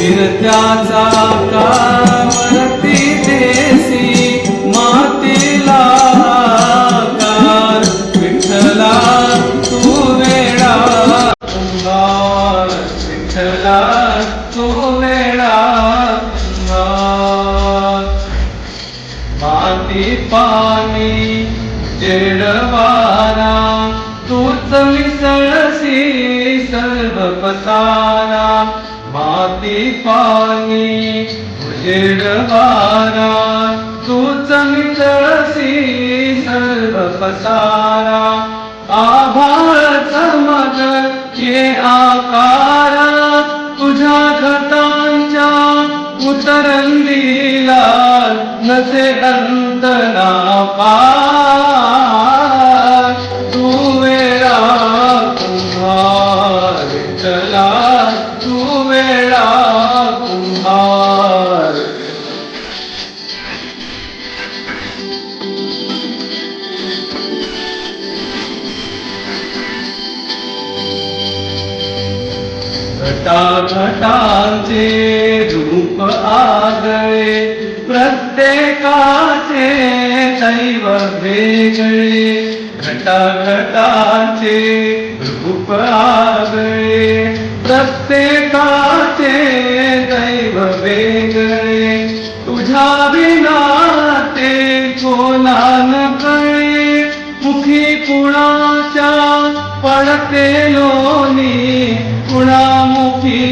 फिरत्याचा कावरती देसी मातीला कार विठ्ठला तू वेळा कुंभार विठ्ठला तू वेळा कुंभार माती पाणी जेडवारा तूच मिसळसी सर्व पसारा. माती पाणी जेडवाना तूच मिसळसी सर्व पसारा आभाळच मग ये आकारा तुझ्या घटांच्या उतरंदीला नसे अंतना पार चला तू वेळा कुंभार घटाघटांचे रूप आगळे प्रत्येकाचे दैव वेगळे घटाघटांचे रूप आगळे प्रत्येकाचे दैव वेगळे तुझ्या विना ते कोणान कळे मुखी कुणाच्या पडते लोणी कुणामुखी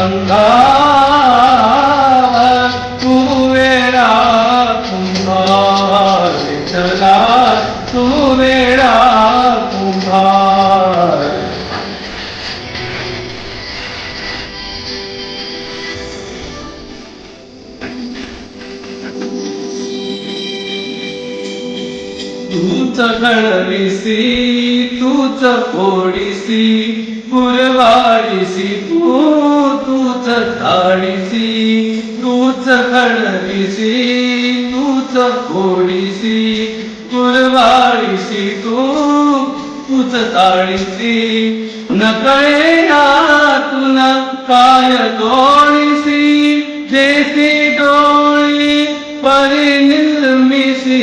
अंगार तू वेळा कुंभार विठ्ठला तू वेळा कुंभार। तूच घडविसी तूच कोडीसी पुरवाडीसी तू तूच ताडीसी तूच घडविसी तूच कोडीसी पुरवाडीसी तू तूच ताळीसी न कळेना तुला काय तोडीसी देसी डोळी परिनिर्मिसी